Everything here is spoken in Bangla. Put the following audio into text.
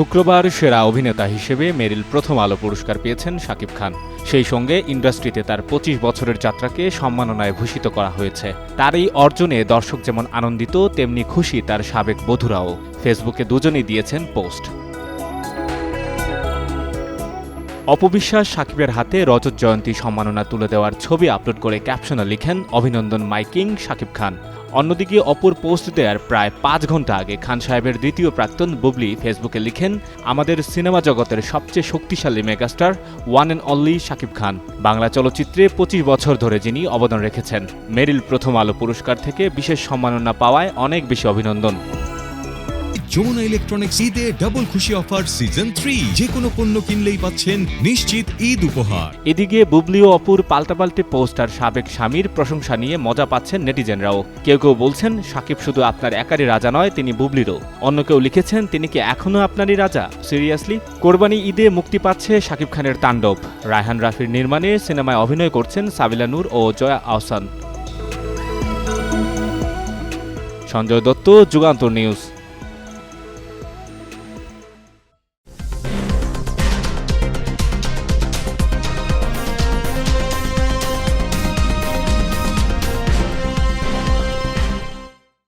শুক্রবার সেরা অভিনেতা হিসেবে মেরিল প্রথম আলো পুরস্কার পেয়েছেন শাকিব খান। সেই সঙ্গে ইন্ডাস্ট্রিতে তার পঁচিশ বছরের যাত্রাকে সম্মাননায় ভূষিত করা হয়েছে। তার এই অর্জনে দর্শক যেমন আনন্দিত, তেমনি খুশি তার সাবেক বধুরাও। ফেসবুকে দুজনেই দিয়েছেন পোস্ট। অপবিশ্বাস সাকিবের হাতে রজত জয়ন্তী সম্মাননা তুলে দেওয়ার ছবি আপলোড করে ক্যাপশনে লিখেন, অভিনন্দন মাইকিং, শাকিব খান। অন্যদিকে অপর পোস্ট দেওয়ার প্রায় পাঁচ ঘণ্টা আগে খান সাহেবের দ্বিতীয় প্রাক্তন বুবলি ফেসবুকে লিখেন, আমাদের সিনেমা জগতের সবচেয়ে শক্তিশালী megastar one and only Shakib Khan. Bangla চলচ্চিত্রে পঁচিশ বছর ধরে যিনি অবদান রেখেছেন। মেরিল প্রথম আলো পুরস্কার থেকে বিশেষ সম্মাননা পাওয়ায় অনেক বেশি অভিনন্দন। যমুনা ইলেকট্রনিক্স ঈদে ডাবল খুশি অফার সিজন থ্রি যে কোনো পণ্য কিনলেই পাচ্ছেন নিশ্চিত ঈদ উপহার। এদিকে বুবলি ও অপুর পাল্টাপাল্টে পোস্ট আর সাবেক স্বামীর প্রশংসা নিয়ে মজা পাচ্ছেন নেটিজেনরাও। কেউ কেউ বলছেন, সাকিব শুধু আপনার একারই রাজা নয়, তিনি বুবলিরও। অন্য কেউ লিখেছেন, তিনি কি এখনও আপনারই রাজা? সিরিয়াসলি, কোরবানি ঈদে মুক্তি পাচ্ছে শাকিব খানের তাণ্ডব। রায়হান রাফির নির্মাণে সিনেমায় অভিনয় করছেন সাবিলা নূর ও জয়া আহসান। সঞ্জয় দত্ত, যুগান্তর নিউজ।